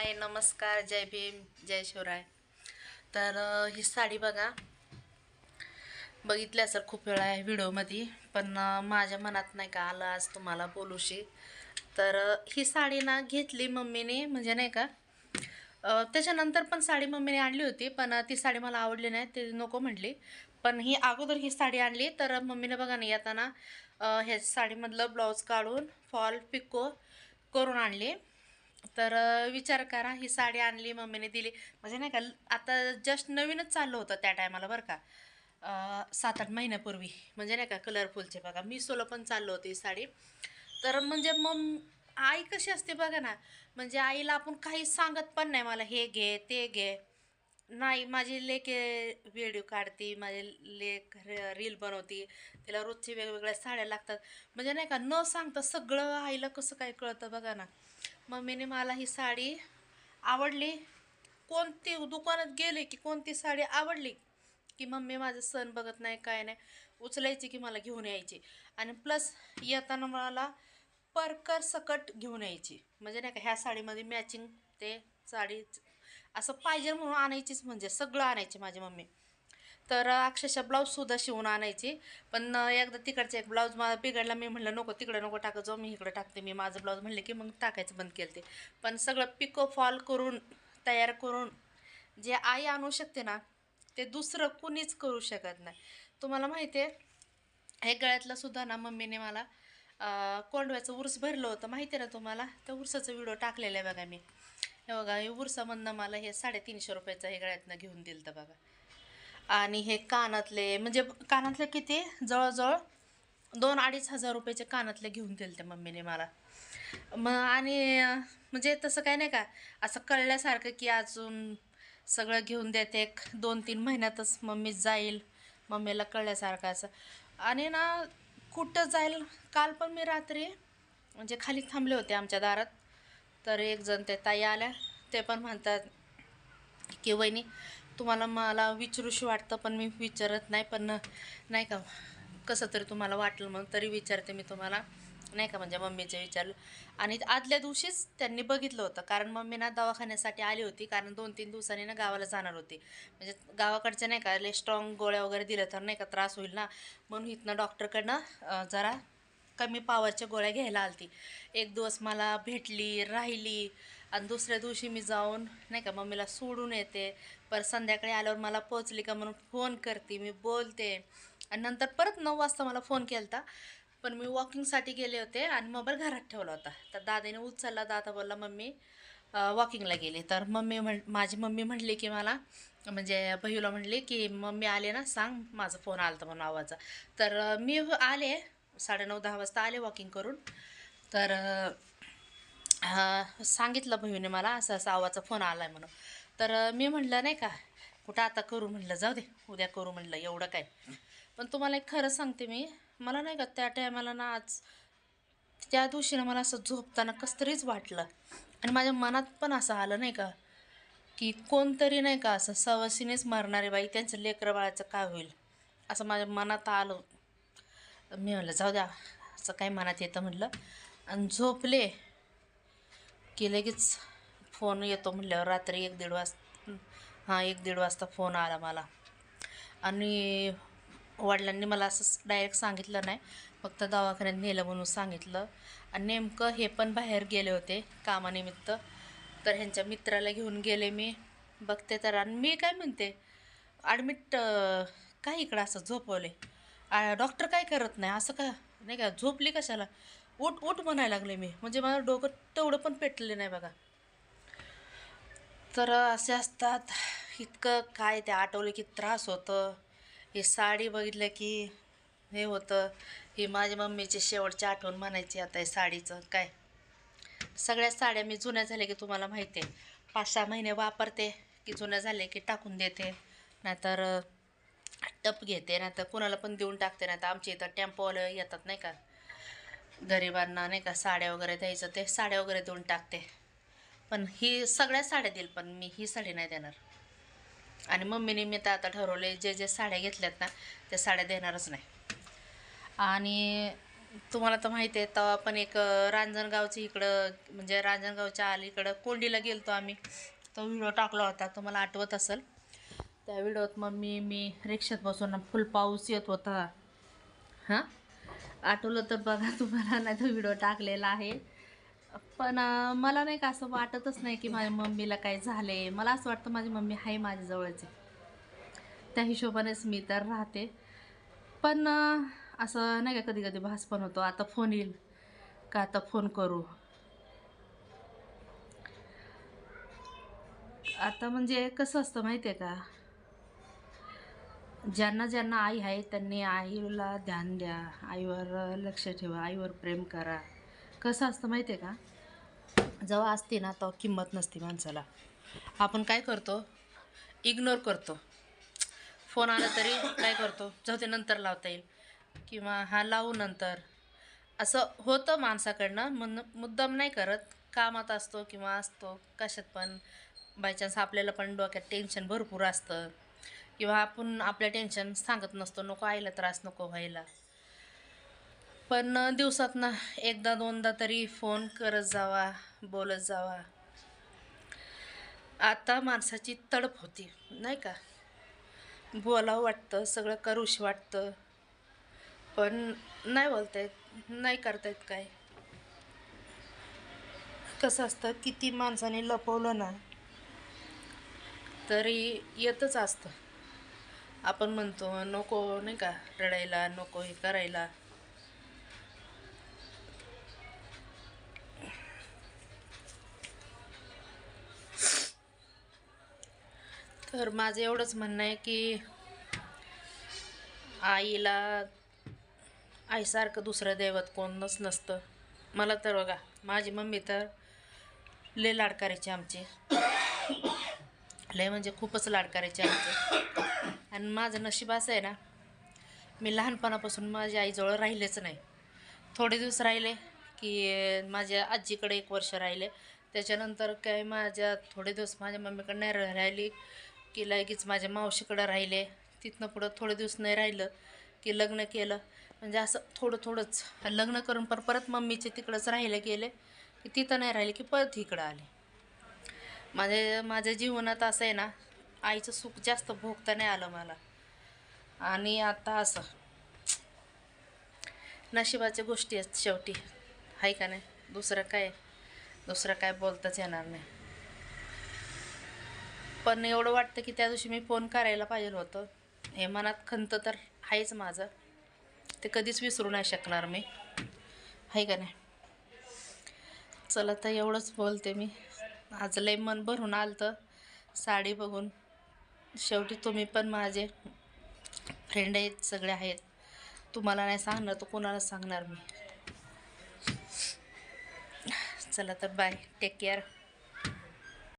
हाय नमस्कार जय भीम जय शिवराय. तर ही साडी बघा. बघितल्या सर खूप वेळा आहे व्हिडिओमध्ये पण माझ्या मनात नाही का आलं आज तुम्हाला बोलूशी. तर ही साडी ना घेतली मम्मीने म्हणजे नाही का त्याच्यानंतर पण साडी मम्मीने आणली होती पण ती साडी मला आवडली नाही ती नको म्हटली. पण ही अगोदर ही साडी आणली तर मम्मीने बघा ना येताना ह्या साडीमधलं ब्लाऊज काढून फॉल पिको करून आणली. तर विचार करा ही साडी आणली मम्मीने दिली. म्हणजे नाही का आता जस्ट नवीनच चाललं होतं त्या टायमाला बरं का. सात आठ महिन्यापूर्वी. म्हणजे नाही का कलरफुलचे बघा. मी सोलो पण चाललो होती ही साडी. तर म्हणजे मग आई कशी असते बघा ना म्हणजे आईला आपण काही सांगत पण नाही मला हे घे ते घे. नाही माझी लेके व्हिडिओ काढते माझे लेक रील बनवते. तिला रोजची वेगवेगळ्या साड्या लागतात. म्हणजे नाही का न सांगता सगळं आईला कसं काय कळतं बघा ना. मम्मीने मला ही साडी आवडली. कोणती दुकानात गेले की कोणती साडी आवडली? की मम्मी माझं सण बघत नाही काय नाही उचलायची की मला घेऊन यायची. आणि प्लस येताना मला परकर सकट घेऊन यायची. म्हणजे नाही का ह्या साडीमध्ये मॅचिंग ते साडी असं पाहिजे म्हणून आणायचीच म्हणजे सगळं आणायची माझी मम्मी. तर अक्षरशः ब्लाऊजसुद्धा शिवून आणायची. पण एकदा तिकडचा एक ब्लाऊज मला बिघडला मी म्हणलं नको तिकडं नको टाकत जाऊ मी इकडं टाकते मी माझं ब्लाऊज म्हणले की मग टाकायचं बंद केलं ते. पण सगळं पिको फॉल करून तयार करून जे आई आणू शकते ना ते दुसरं कुणीच करू शकत नाही. तुम्हाला माहिती आहे हे गळ्यातलंसुद्धा ना मम्मीने मला कोंडव्याचं उर्स भरलं होतं माहिती आहे ना तुम्हाला? त्या उरसाचं व्हिडिओ टाकलेला आहे बघा मी. हे बघा हे उरसामधनं मला हे साडेतीनशे रुपयाचं हे गळ्यातनं घेऊन दिलं तर बघा. आणि हे कानातले म्हणजे कानातले किती? जवळजवळ दोन अडीच हजार रुपयाचे कानातले घेऊन दिले ते मम्मीने मला. मग आणि म्हणजे तसं काय नाही का असं कळल्यासारखं की अजून सगळं घेऊन देते. एक दोन तीन महिन्यातच मम्मी जाईल मम्मीला कळल्यासारखं असं. आणि ना कुठं जाईल? काल पण मी रात्री म्हणजे खाली थांबले होते आमच्या दारात. तर एक जण ते ताई आल्या. ते पण म्हणतात की वहिनी तुम्हाला मला विचारूशी वाटतं पण मी विचारत नाही. पण नाही का कसं तरी तुम्हाला वाटलं म्हणून तरी विचारते मी तुम्हाला. नाही का म्हणजे मम्मीचे विचारलं आणि आदल्या दिवशीच त्यांनी बघितलं होतं कारण मम्मी ना दवाखान्यासाठी आली होती कारण दोन तीन दिवसांनी ना गावाला जाणार होती. म्हणजे गावाकडच्या नाही का लय स्ट्रॉंग गोळ्या वगैरे दिल्या तर नाही का त्रास होईल ना. म्हणून इथनं डॉक्टरकडनं जरा कमी पावरच्या गोळ्या घ्यायला आलती. एक दिवस मला भेटली राहिली आणि दुसऱ्या दिवशी मी जाऊन नाही का मम्मीला सोडून येते. परत संध्याकाळी आल्यावर मला पोचली का म्हणून फोन करते मी बोलते. आणि नंतर परत नऊ वाजता मला फोन केला पण मी वॉकिंगसाठी गेले होते आणि मोबाईल घरात ठेवला होता. तर दादाने उचलला दादा बोलला मम्मी वॉकिंगला गेले. तर मम्मी म्हण माझी मम्मी म्हणली की मला म्हणजे भैयूला म्हणली की मम्मी आले ना सांग माझा फोन आला म्हणून आवाजा. तर मी आले साडेनऊ दहा वाजता आले वॉकिंग करून. तर सांगितलं भैयूने मला असं असं आवाचा फोन आला आहे म्हणून. तर मी म्हटलं नाही का कुठं आता करू म्हटलं जाऊ दे उद्या करू म्हटलं एवढं काय. पण तुम्हाला एक खरं सांगते मी मला नाही का त्या टायमाला ना आज त्या दिवशी ना मला असं झोपताना कसं तरीच वाटलं. आणि माझ्या मनात पण असं आलं नाही का की कोणतरी नाही का असं सवसीनेच मरणारे बाई त्यांचं लेकरं बाळाचं काय होईल असं माझ्या मनात आलं. मी म्हणलं जाऊ द्या असं काय मनात येतं? म्हटलं आणि झोपले. की लगेच फोन येतो म्हटल्यावर रात्री एक दीड वाजता हां एक दीड वाजता फोन आला मला. आणि वडिलांनी मला असं डायरेक्ट सांगितलं नाही. फक्त दवाखान्यात नेलं म्हणून सांगितलं. आणि नेमकं हे पण बाहेर गेले होते कामानिमित्त. तर ह्यांच्या मित्राला घेऊन गेले मी. बघते तर आणि मी काय म्हणते ॲडमिट काय इकडं असं झोपवले? डॉक्टर काय करत नाही? असं का नाही का? झोपली कशाला? उठ उठ म्हणायला लागले मी. म्हणजे माझं डोकं तेवढं पण पेटले नाही बघा. तर असे असतात. इतकं काय ते आठवलं की त्रास होतं. ही साडी बघितलं की हे होतं. ही माझ्या मम्मीची शेवटची आठवण म्हणायची आता हे साडीचं. काय? सगळ्या साड्या मी जुन्या झाल्या की तुम्हाला माहिती आहे. पाच सहा महिने वापरते की जुन्या झाले की टाकून देते. नाहीतर टप घेते. नाहीतर कुणाला पण देऊन टाकते. नाहीतर आमच्या इथं टेम्पोवाले येतात नाही का? गरिबांना नाही का साड्या वगैरे द्यायचं ते साड्या वगैरे देऊन टाकते. पण ही सगळ्या साड्या देईल पण मी ही साडी नाही देणार. आणि मम्मीने मी तर आता ठरवले जे जे साड्या घेतल्यात ना त्या साड्या देणारच नाही. आणि तुम्हाला तर माहिती आहे तेव्हा पण एक रांजणगावची इकडं म्हणजे रांजणगावच्या अलीकडं कोंडीला गेलतो आम्ही. तो व्हिडिओ टाकला होता तुम्हाला आठवत असेल. त्या व्हिडिओत मम्मी मी रिक्षात बसून फुल पाऊस येत होता. हां? आठवलं तर बघा तुम्हाला नाही तो व्हिडिओ टाकलेला आहे. पण मला नाही का असं वाटतच नाही की माझ्या मम्मीला काय झालं आहे मला असं वाटतं माझी मम्मी आहे माझ्याजवळच त्या हिशोबानेच मी तर राहते. पण असं नाही का कधी कधी भास पण होतो. आता फोन येईल का? आता फोन करू. आता म्हणजे कसं असतं माहिती आहे का? ज्यांना ज्यांना आई आहे त्यांनी आईला ध्यान द्या. आईवर लक्ष ठेवा आईवर प्रेम करा. कसं असतं माहिती आहे का? जेव्हा असते ना तेव्हा किंमत नसते माणसाला. आपण काय करतो? इग्नोर करतो. फोन आला तरी काय करतो? जाऊ ते नंतर लावता येईल. किंवा हा लावू नंतर. असं होतं माणसाकडनं. मन मुद्दाम नाही करत. कामात असतो किंवा असतो कशात पण. बाय चान्स आपल्याला पण डोक्यात टेन्शन भरपूर असतं. किंवा आपण आपल्या टेन्शन सांगत नसतो नको आईला त्रास नको व्हायला. पण दिवसात ना एकदा दोनदा तरी फोन करत जावा बोलत जावा. आता माणसाची तडप होती नाही का? बोलावं वाटतं सगळं करूशी वाटतं. पण नाही बोलत आहेत नाही करतायत काय? कसं असतं किती माणसाने लपवलं ना तरी येतच असतं. आपण म्हणतो नको नाही का रडायला नको हे करायला. तर माझं एवढंच म्हणणं आहे की आईला आईसारखं दुसरं दैवत कोणच नसतं. मला तर बघा माझी मम्मी तर ले लाड करायची आमची. लय म्हणजे खूपच लाड करायचे आमचे आणि माझं नशीब असं आहे ना मी लहानपणापासून माझ्या आईजवळ राहिलेच नाही. थोडे दिवस राहिले की माझ्या आजीकडे एक वर्ष राहिले. त्याच्यानंतर काय माझ्या थोडे दिवस माझ्या मम्मीकडे नाही राहिली की लगेच माझ्या मावशीकडं राहिले. तिथनं पुढं थोडे दिवस नाही राहिलं की लग्न केलं. म्हणजे असं थोडं थोडंच लग्न करून पर परत मम्मीचे तिकडंच राहिले गेले. की तिथं नाही राहिले की परत इकडं आले. माझे माझ्या जीवनात असं आहे ना आईचं सुख जास्त भोगता नाही आलं मला. आणि आता असं नशिबाच्या गोष्टी आहेत शेवटी. आहे का नाही? दुसरं काय? दुसरं काय बोलताच येणार नाही. पण एवढं वाटतं की त्या दिवशी मी फोन करायला पाहिजे होतं. हे मनात खंत तर आहेच माझं. ते कधीच विसरू नाही शकणार मी. आहे का नाही? चला तर एवढंच बोलते मी. आज लय मन भरून आलं साडी बघून. शेवटी तुम्ही पण माझे फ्रेंड आहेत सगळे आहेत. तुम्हाला नाही सांगणार तर कोणाला सांगणार मी? चला तर बाय टेक केअर